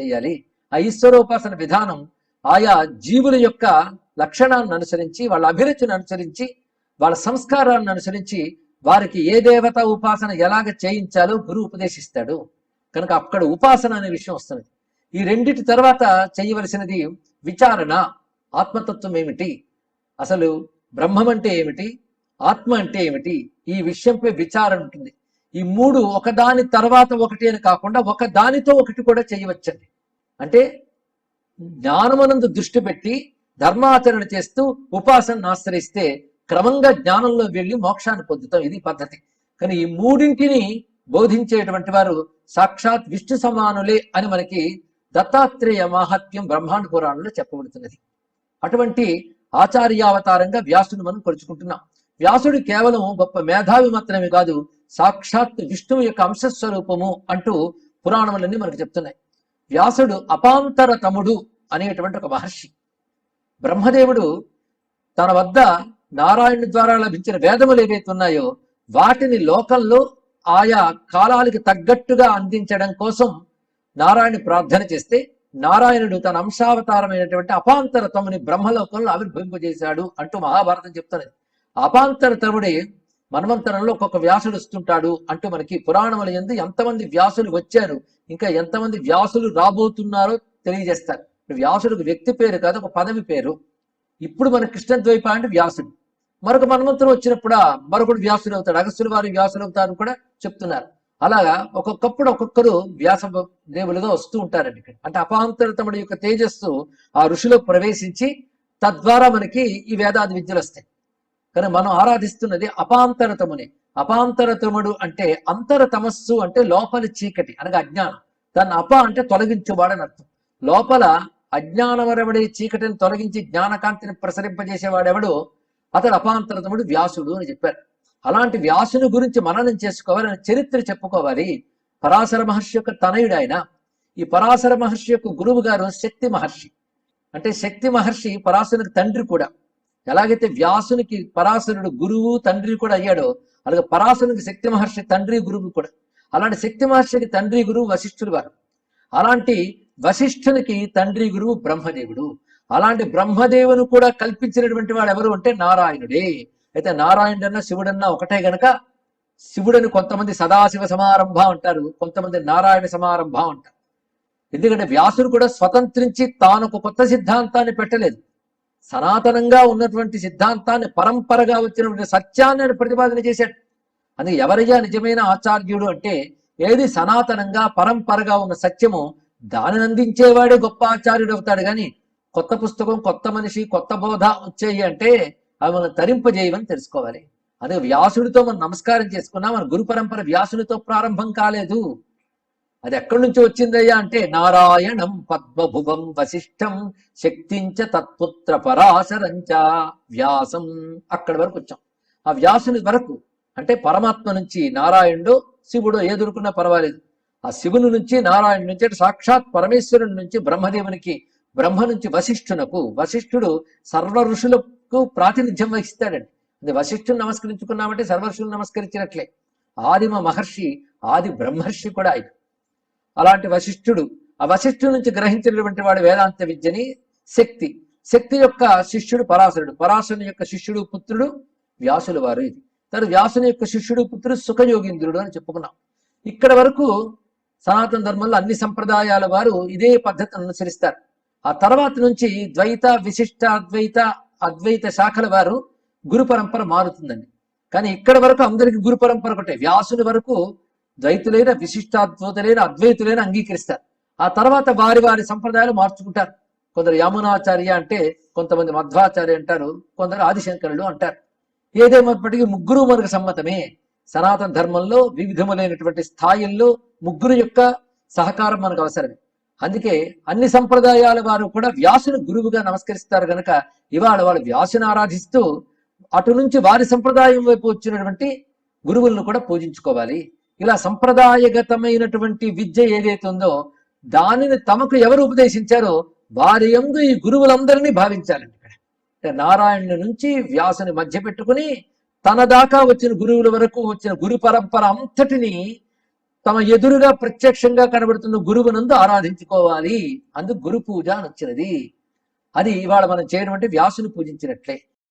చేయాలి. ఆ ఈశ్వరోపాసన విధానం ఆయా జీవుల యొక్క లక్షణాలను అనుసరించి వాళ్ళ అభిరుచిని అనుసరించి వాళ్ళ సంస్కారాలను అనుసరించి వారికి ఏ దేవత ఉపాసన ఎలాగ చేయించాలో గురువు ఉపదేశిస్తాడు. కనుక అక్కడ ఉపాసన అనే విషయం వస్తుంది ఈ రెండిటి తర్వాత చేయవలసినది విచారణ ఆత్మతత్వం ఏమిటి? అసలు బ్రహ్మం అంటే ఏమిటి? ఆత్మ అంటే ఏమిటి? ఈ విషయంపై విచారణ ఉంటుంది. ఈ మూడు ఒకదాని తర్వాత ఒకటి అని కాకుండా ఒక దానితో ఒకటి కూడా చేయవచ్చండి. అంటే జ్ఞానమనందు దృష్టి పెట్టి ధర్మాచరణ చేస్తూ ఉపాసనను ఆశ్రయిస్తే క్రమంగా జ్ఞానంలో వెళ్ళి మోక్షాన్ని పొందుతాం. ఇది పద్ధతి. కానీ ఈ మూడింటిని బోధించేటువంటి వారు సాక్షాత్ విష్ణు సమానులే అని మనకి దత్తాత్రేయ మాహాత్మ్యం బ్రహ్మాండ పురాణంలో చెప్పబడుతున్నది. అటువంటి ఆచార్యావతారంగా వ్యాసుని మనం కొలుచుకుంటున్నాం. వ్యాసుడు కేవలం గొప్ప మేధావి మాత్రమే కాదు సాక్షాత్ విష్ణువు యొక్క అంశస్వరూపము అంటూ పురాణములన్నీ మనకు చెప్తున్నాయి. వ్యాసుడు అపాంతర తముడు అనేటువంటి ఒక మహర్షి. బ్రహ్మదేవుడు తన వద్ద నారాయణుడి ద్వారా లభించిన వేదములు ఏవైతే ఉన్నాయో వాటిని లోకంలో ఆయా కాలాలకి తగ్గట్టుగా అందించడం కోసం నారాయణ ప్రార్థన చేస్తే నారాయణుడు తన అంశావతారమైనటువంటి అపాంతర తమ్ముని బ్రహ్మలోకంలో ఆవిర్భవింపజేశాడు అంటూ మహాభారతం చెప్తున్నది. అపాంతర తముడే మన్వంతరంలో ఒక్కొక్క వ్యాసుడు వస్తుంటాడు అంటూ మనకి పురాణముల ఎందు ఎంతమంది వ్యాసులు వచ్చారు ఇంకా ఎంతమంది వ్యాసులు రాబోతున్నారో తెలియజేస్తారు. వ్యాసుడికి వ్యక్తి పేరు కాదు ఒక పదవి పేరు. ఇప్పుడు మన కృష్ణద్వైప అంటే వ్యాసుడు. మరొక మన్వంతరం వచ్చినప్పుడు మరొకడు వ్యాసుడు అవుతాడు అగస్సులు వారి వ్యాసులు అవుతారు కూడా చెప్తున్నారు. అలాగా ఒక్కొక్కప్పుడు ఒక్కొక్కరు వ్యాస దేవులుగా వస్తూ ఉంటారండి ఇక్కడ. అంటే అపాంతరతముడి యొక్క తేజస్సు ఆ ఋషిలో ప్రవేశించి తద్వారా మనకి ఈ వేదాది విద్యలు వస్తాయి. కానీ మనం ఆరాధిస్తున్నది అపాంతరతముని. అపాంతరతముడు అంటే అంతర తమస్సు అంటే లోపలి చీకటి అనగా అజ్ఞానం. దాన్ని అప అంటే తొలగించువాడని అర్థం. లోపల అజ్ఞానవరబడే చీకటిని తొలగించి జ్ఞానకాంతిని ప్రసరింపజేసేవాడెవడు? అతడు అపాంతరతముడు వ్యాసుడు అని చెప్పారు. అలాంటి వ్యాసుని గురించి మననం చేసుకోవాలి చరిత్ర చెప్పుకోవాలి. పరాశర మహర్షి యొక్క తనయుడు ఆయన. ఈ పరాశర మహర్షి యొక్క గురువు గారు శక్తి మహర్షి. అంటే శక్తి మహర్షి పరాశరునికి తండ్రి కూడా. ఎలాగైతే వ్యాసునికి పరాశరుడు గురువు తండ్రి కూడా అయ్యాడో అలాగే పరాశరునికి శక్తి మహర్షి తండ్రి గురువు కూడా. అలాంటి శక్తి మహర్షికి తండ్రి గురువు వశిష్ఠుడు వారు. అలాంటి వశిష్ఠునికి తండ్రి గురువు బ్రహ్మదేవుడు. అలాంటి బ్రహ్మదేవుని కూడా కల్పించినటువంటి వాడు ఎవరు అంటే నారాయణుడే. అయితే నారాయణుడన్నా శివుడన్నా ఒకటే గనక శివుడని కొంతమంది సదాశివ సమారంభ అంటారు కొంతమంది నారాయణ సమారంభ అంటారు. ఎందుకంటే వ్యాసుడు కూడా స్వతంత్రించి తాను ఒక కొత్త సిద్ధాంతాన్ని పెట్టలేదు. సనాతనంగా ఉన్నటువంటి సిద్ధాంతాన్ని పరంపరగా వచ్చినటువంటి సత్యాన్ని ప్రతిపాదన చేశాడు. అందుకే ఎవరయ్యా నిజమైన ఆచార్యుడు అంటే ఏది సనాతనంగా పరంపరగా ఉన్న సత్యము దానిని అందించేవాడే గొప్ప ఆచార్యుడు అవుతాడు. కానీ కొత్త పుస్తకం కొత్త మనిషి కొత్త బోధ వచ్చేయి అంటే అవి మనం తరింపజేయమని తెలుసుకోవాలి. అదే వ్యాసుడితో మనం నమస్కారం చేసుకున్నాం. మన గురు పరంపర వ్యాసునితో ప్రారంభం కాలేదు. అది ఎక్కడి నుంచి వచ్చిందయ్యా అంటే నారాయణం పద్మభువం వశిష్టం శక్తించ తత్పుత్ర పరాశరంచ వ్యాసం. అక్కడి వరకు వచ్చాం. ఆ వ్యాసుని వరకు అంటే పరమాత్మ నుంచి నారాయణుడు శివుడు ఏదురుకున్నా పర్వాలేదు. ఆ శివుని నుంచి నారాయణ నుంచి అంటే సాక్షాత్ పరమేశ్వరుని నుంచి బ్రహ్మదేవునికి బ్రహ్మ నుంచి వశిష్ఠునకు వశిష్ఠుడు సర్వ ఋషులకు ప్రాతినిధ్యం వహిస్తాడండి. అది వశిష్ఠుని నమస్కరించుకున్నామంటే సర్వ ఋషులు నమస్కరించినట్లే. ఆదిమ మహర్షి ఆది బ్రహ్మర్షి కూడా ఆయన. అలాంటి వశిష్ఠుడు ఆ వశిష్ఠుడి నుంచి గ్రహించినటువంటి వాడు వేదాంత విద్యని శక్తి. శక్తి యొక్క శిష్యుడు పరాశరుడు. పరాశరుని యొక్క శిష్యుడు పుత్రుడు వ్యాసుల వారు ఇది. తను వ్యాసుని యొక్క శిష్యుడు పుత్రుడు సుఖయోగీంద్రుడు అని చెప్పుకున్నాం. ఇక్కడ వరకు సనాతన ధర్మంలో అన్ని సంప్రదాయాల వారు ఇదే పద్ధతిని అనుసరిస్తారు. ఆ తర్వాత నుంచి ద్వైత విశిష్ట అద్వైత అద్వైత శాఖల వారు గురు పరంపర మారుతుందండి. కానీ ఇక్కడ వరకు అందరికి గురు పరంపర ఒకటే. వ్యాసుని వరకు ద్వైతులైన విశిష్టాద్వైతులైన అద్వైతులైన అంగీకరిస్తారు. ఆ తర్వాత వారి వారి సంప్రదాయాలు మార్చుకుంటారు. కొందరు యమునాచార్య అంటే కొంతమంది మధ్వాచార్య అంటారు కొందరు ఆదిశంకరులు అంటారు. ఏదేమైనప్పటికీ ముగ్గురు మనకు సమ్మతమే. సనాతన ధర్మంలో వివిధములైనటువంటి స్థాయిల్లో ముగ్గురు యొక్క సహకారం మనకు అవసరమే. అందుకే అన్ని సంప్రదాయాల వారు కూడా వ్యాసుని గురువుగా నమస్కరిస్తారు గనక ఇవాళ వాళ్ళు వ్యాసుని ఆరాధిస్తూ అటు నుంచి వారి సంప్రదాయం వైపు వచ్చినటువంటి గురువులను కూడా పూజించుకోవాలి. ఇలా సంప్రదాయగతమైనటువంటి విద్య ఏదైతే ఉందో దానిని తమకు ఎవరు ఉపదేశించారో వారి ఎందు ఈ గురువులందరినీ భావించాలండి ఇక్కడ. అంటే నారాయణుని నుంచి వ్యాసుని మధ్య పెట్టుకుని తన దాకా వచ్చిన గురువుల వరకు వచ్చిన గురు పరంపర అంతటిని తమ ఎదురుగా ప్రత్యక్షంగా కనబడుతున్న గురువునందు ఆరాధించుకోవాలి. అందుకు గురు పూజ అని వచ్చినది. అది ఇవాళ మనం చేయడం అంటే వ్యాసుని పూజించినట్లే.